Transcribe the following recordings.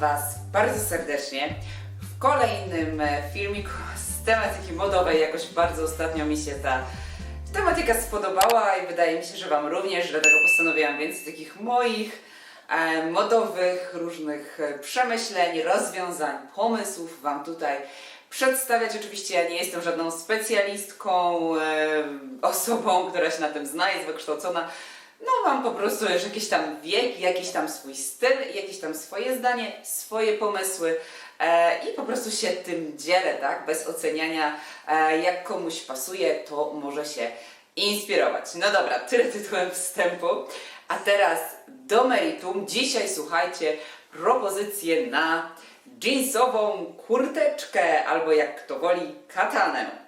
Was bardzo serdecznie w kolejnym e, filmiku z tematyki modowej. Jakoś bardzo ostatnio mi się ta tematyka spodobała i wydaje mi się, że Wam również, dlatego postanowiłam więcej takich moich e, modowych, różnych e, przemyśleń, rozwiązań, pomysłów Wam tutaj przedstawiać. Oczywiście ja nie jestem żadną specjalistką, e, osobą, która się na tym zna, jest wykształcona. No mam po prostu już jakiś tam wiek, jakiś tam swój styl, jakieś tam swoje zdanie, swoje pomysły e, i po prostu się tym dzielę, tak? Bez oceniania, e, jak komuś pasuje, to może się inspirować. No dobra, tyle tytułem wstępu. A teraz do meritum. Dzisiaj słuchajcie, propozycje na jeansową kurteczkę, albo jak kto woli, katanę.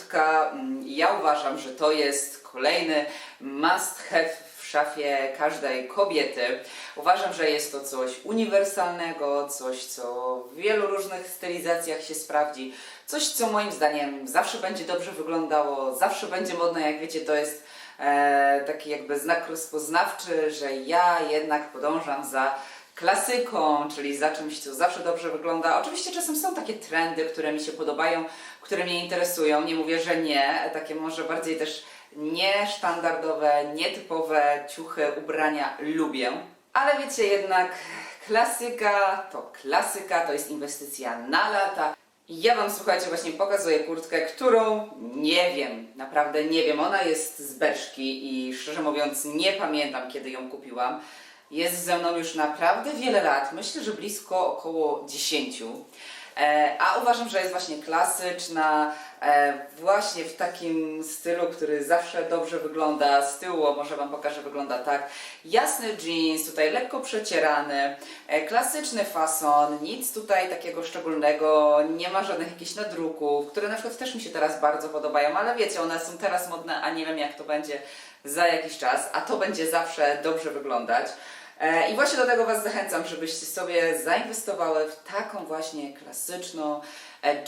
Kurtka, mm, ja uważam, że to jest kolejny must have w szafie każdej kobiety. Uważam, że jest to coś uniwersalnego, coś, co w wielu różnych stylizacjach się sprawdzi, coś, co moim zdaniem zawsze będzie dobrze wyglądało, zawsze będzie modne, jak wiecie, to jest e, taki jakby znak rozpoznawczy, że ja jednak podążam za klasyką, czyli za czymś, co zawsze dobrze wygląda. Oczywiście czasem są takie trendy, które mi się podobają, które mnie interesują. Nie mówię, że nie. Takie może bardziej też niesztandardowe, nietypowe ciuchy, ubrania lubię. Ale wiecie, jednak klasyka to klasyka, to jest inwestycja na lata. Ja Wam, słuchajcie, właśnie pokazuję kurtkę, którą nie wiem, naprawdę nie wiem. Ona jest z Berszki i szczerze mówiąc nie pamiętam, kiedy ją kupiłam. Jest ze mną już naprawdę wiele lat, myślę, że blisko około 10. E, a uważam, że jest właśnie klasyczna, e, właśnie w takim stylu, który zawsze dobrze wygląda. Z tyłu, może Wam pokażę, wygląda tak. Jasny jeans, tutaj lekko przecierany, e, klasyczny fason, nic tutaj takiego szczególnego, nie ma żadnych jakichś nadruków, które na przykład też mi się teraz bardzo podobają, ale wiecie, one są teraz modne, a nie wiem jak to będzie za jakiś czas, a to będzie zawsze dobrze wyglądać. E, I właśnie do tego Was zachęcam, żebyście sobie zainwestowały w taką właśnie klasyczną,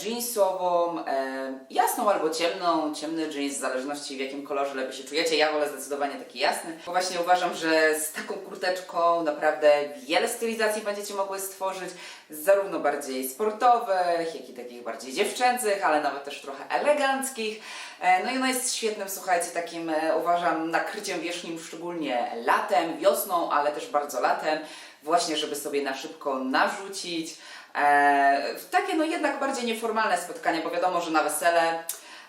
jeansową, e, jasną albo ciemną, ciemny jeans, w zależności w jakim kolorze lepiej się czujecie. Ja wolę zdecydowanie taki jasny, bo właśnie uważam, że z taką kurteczką naprawdę wiele stylizacji będziecie mogły stworzyć, zarówno bardziej sportowych, jak i takich bardziej dziewczęcych, ale nawet też trochę eleganckich. E, No i ona jest świetnym, słuchajcie, takim e, uważam nakryciem wierzchnim, szczególnie latem, wiosną, ale też bardzo latem, właśnie żeby sobie na szybko narzucić. E, takie no jednak bardziej nieformalne spotkania, bo wiadomo, że na wesele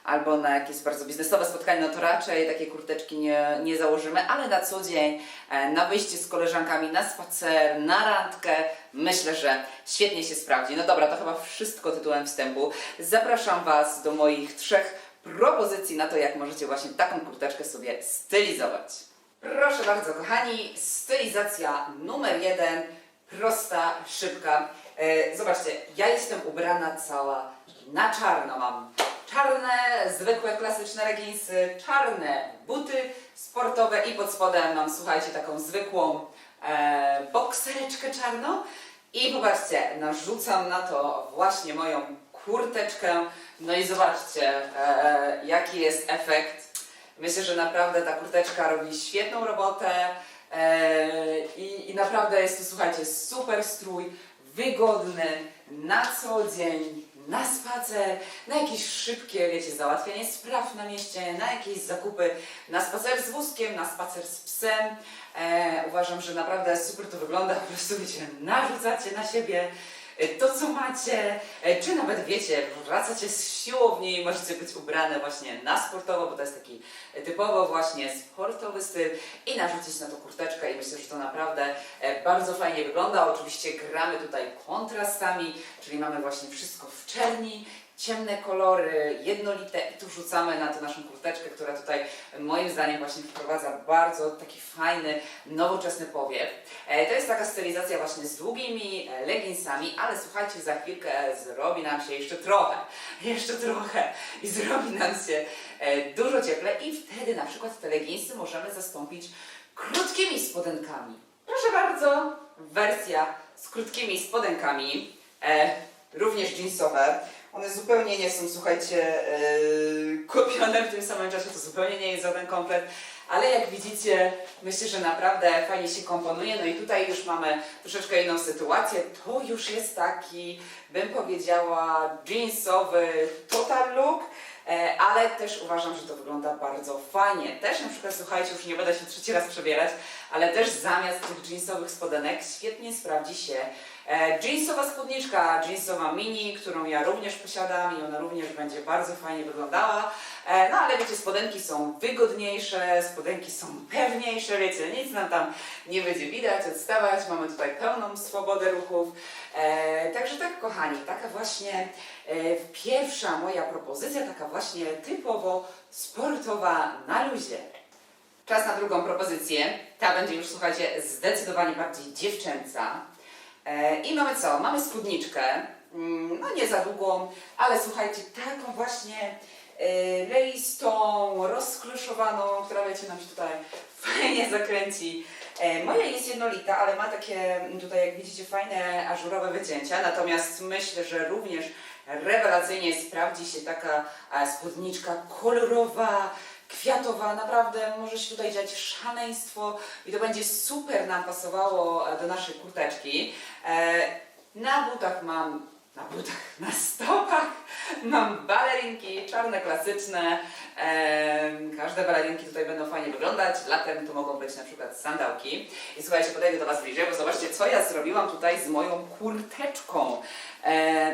albo na jakieś bardzo biznesowe spotkanie, no to raczej takie kurteczki nie, nie założymy, ale na co dzień, e, na wyjście z koleżankami, na spacer, na randkę, myślę, że świetnie się sprawdzi. No dobra, to chyba wszystko tytułem wstępu. Zapraszam Was do moich trzech propozycji na to, jak możecie właśnie taką kurteczkę sobie stylizować. Proszę bardzo, kochani, stylizacja numer jeden, prosta, szybka. E, zobaczcie, ja jestem ubrana cała na czarno. Mam czarne, zwykłe, klasyczne leginsy, czarne buty sportowe i pod spodem mam, słuchajcie, taką zwykłą e, boksereczkę czarną. I popatrzcie, narzucam na to właśnie moją kurteczkę. No i zobaczcie, e, jaki jest efekt. Myślę, że naprawdę ta kurteczka robi świetną robotę e, i, i naprawdę jest to, słuchajcie, super strój, wygodny, na co dzień, na spacer, na jakieś szybkie, wiecie, załatwianie spraw na mieście, na jakieś zakupy, na spacer z wózkiem, na spacer z psem. E, uważam, że naprawdę super to wygląda, po prostu wiecie, narzucacie na siebie to, co macie, e, czy nawet wiecie, wracacie z siłowni i możecie być ubrane właśnie na sportowo, bo to jest taki typowo właśnie sportowy styl i narzucić na to kurteczkę i myślę, że to naprawdę e, bardzo fajnie wygląda. Oczywiście gramy tutaj kontrastami, czyli mamy właśnie wszystko w czerni ciemne kolory, jednolite i tu rzucamy na tę naszą kurteczkę, która tutaj moim zdaniem właśnie wprowadza bardzo taki fajny, nowoczesny powiew. E, To jest taka stylizacja właśnie z długimi e, leginsami, ale słuchajcie, za chwilkę zrobi nam się jeszcze trochę, jeszcze trochę i zrobi nam się e, dużo cieplej i wtedy na przykład te leginsy możemy zastąpić krótkimi spodenkami. Proszę bardzo, wersja z krótkimi spodenkami, e, również jeansowe. One zupełnie nie są, słuchajcie, e, kupione w tym samym czasie, to zupełnie nie jest żaden komplet, ale jak widzicie, myślę, że naprawdę fajnie się komponuje. No i tutaj już mamy troszeczkę inną sytuację. To już jest taki, bym powiedziała, jeansowy total look. E, ale też uważam, że to wygląda bardzo fajnie. Też na przykład, słuchajcie, już nie będę się trzeci raz przebierać, ale też zamiast tych jeansowych spodenek świetnie sprawdzi się jeansowa spódniczka, jeansowa mini, którą ja również posiadam i ona również będzie bardzo fajnie wyglądała. E, no ale wiecie, spodenki są wygodniejsze, spodenki są pewniejsze, wiecie, nic nam tam nie będzie widać, odstawać, mamy tutaj pełną swobodę ruchów. E, także tak, kochani, taka właśnie e, pierwsza moja propozycja, taka właśnie typowo sportowa na luzie. Czas na drugą propozycję. Ta będzie już, słuchajcie, zdecydowanie bardziej dziewczęca. E, I mamy co? Mamy spódniczkę, mm, no nie za długą, ale słuchajcie, taką właśnie e, leistą, rozkloszowaną, która wiecie, nam się tutaj fajnie zakręci. E, Moja jest jednolita, ale ma takie mm, tutaj, jak widzicie, fajne ażurowe wycięcia, natomiast myślę, że również rewelacyjnie sprawdzi się taka spódniczka kolorowa, kwiatowa, naprawdę może się tutaj dziać szaleństwo i to będzie super nam pasowało e, do naszej kurteczki. E, Na butach mam, na butach, na stopach mam balerinki czarne, klasyczne. E, Każde balerinki tutaj będą fajnie wyglądać. Latem to mogą być na przykład sandałki. I słuchajcie, podejdę do Was bliżej, bo zobaczcie, co ja zrobiłam tutaj z moją kurteczką.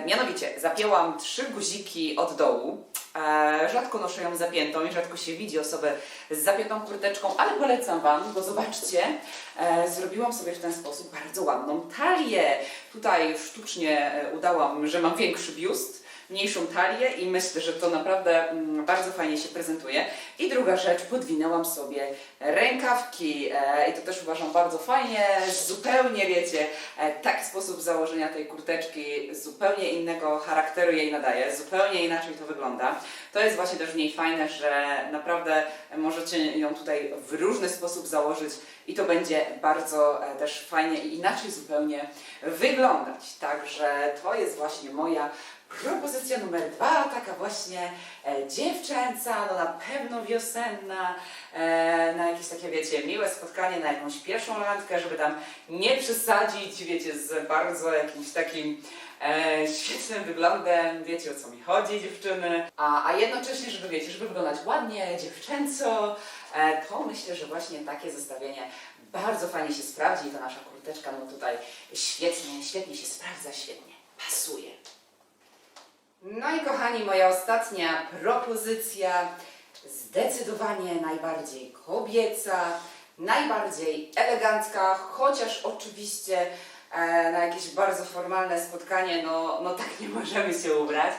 Mianowicie, zapięłam trzy guziki od dołu. E, rzadko noszę ją zapiętą i rzadko się widzi osobę z zapiętą kurteczką, ale polecam Wam, bo zobaczcie, e, zrobiłam sobie w ten sposób bardzo ładną talię. Tutaj sztucznie e, udałam, że mam większy biust, mniejszą talię i myślę, że to naprawdę mm, bardzo fajnie się prezentuje. I druga rzecz, podwinęłam sobie rękawki e, i to też uważam bardzo fajnie, zupełnie wiecie, e, taki sposób założenia tej kurteczki zupełnie innego charakteru jej nadaje, zupełnie inaczej to wygląda. To jest właśnie też w niej fajne, że naprawdę możecie ją tutaj w różny sposób założyć i to będzie bardzo e, też fajnie i inaczej zupełnie wyglądać. Także to jest właśnie moja propozycja numer dwa, taka właśnie e, dziewczęca, no na pewno wiosenna, e, na jakieś takie, wiecie, miłe spotkanie, na jakąś pierwszą randkę, żeby tam nie przesadzić, wiecie, z bardzo jakimś takim e, świetnym wyglądem, wiecie o co mi chodzi dziewczyny, a, a jednocześnie, żeby wiecie, żeby wyglądać ładnie, dziewczęco, e, to myślę, że właśnie takie zestawienie bardzo fajnie się sprawdzi i ta nasza kurteczka, no tutaj świetnie, świetnie się sprawdza, świetnie pasuje. No i kochani, moja ostatnia propozycja, zdecydowanie najbardziej kobieca, najbardziej elegancka, chociaż oczywiście e, na jakieś bardzo formalne spotkanie, no, no tak nie możemy się ubrać,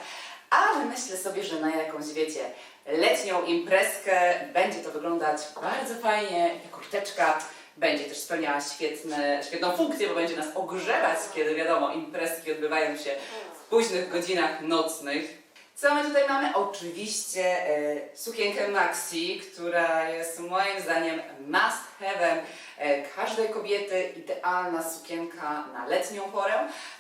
ale myślę sobie, że na jakąś, wiecie, letnią imprezkę będzie to wyglądać bardzo fajnie, ta kurteczka będzie też spełniała świetne, świetną funkcję, bo będzie nas ogrzewać, kiedy wiadomo, imprezki odbywają się późnych godzinach nocnych. Co my tutaj mamy? Oczywiście e, sukienkę maxi, która jest moim zdaniem must have'em e, każdej kobiety, idealna sukienka na letnią porę.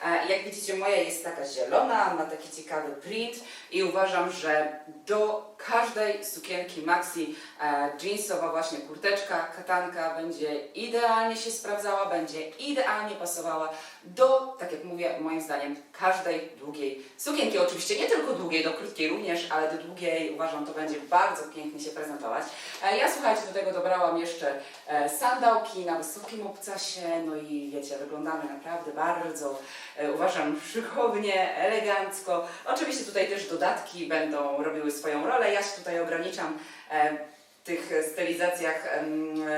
E, jak widzicie moja jest taka zielona, ma taki ciekawy print i uważam, że do każdej sukienki maxi e, jeansowa właśnie kurteczka, katanka będzie idealnie się sprawdzała, będzie idealnie pasowała do, tak jak mówię, moim zdaniem każdej długiej sukienki. Oczywiście nie tylko długiej, do krótkiej również, ale do długiej uważam to będzie bardzo pięknie się prezentować. Ja słuchajcie, do tego dobrałam jeszcze sandałki na wysokim obcasie, no i wiecie, wyglądamy naprawdę bardzo, e, uważam, szykownie, elegancko. Oczywiście tutaj też dodatki będą robiły swoją rolę. Ja się tutaj ograniczam e, tych stylizacjach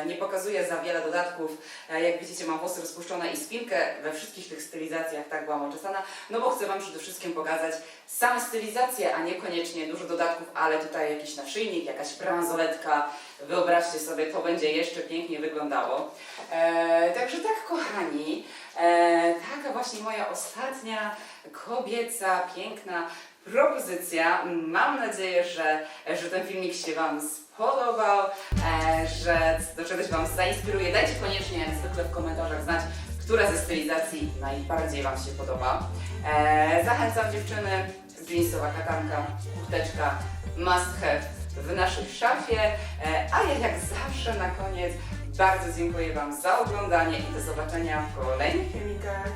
nie pokazuję za wiele dodatków. E, Jak widzicie, mam włosy rozpuszczone i spinkę we wszystkich tych stylizacjach tak byłam oczesana, no bo chcę Wam przede wszystkim pokazać same stylizacje, a niekoniecznie dużo dodatków, ale tutaj jakiś naszyjnik, jakaś bransoletka. Wyobraźcie sobie, to będzie jeszcze pięknie wyglądało. E, także tak, kochani, e, taka właśnie moja ostatnia kobieca, piękna propozycja. Mam nadzieję, że, że ten filmik się Wam spodobał, e, że do czegoś Wam zainspiruje. Dajcie koniecznie, jak zwykle, w komentarzach znać, która ze stylizacji najbardziej Wam się podoba. E, zachęcam dziewczyny, jeansowa katanka, kurteczka, must have w naszej szafie. E, a ja jak zawsze na koniec bardzo dziękuję Wam za oglądanie i do zobaczenia w kolejnych filmikach.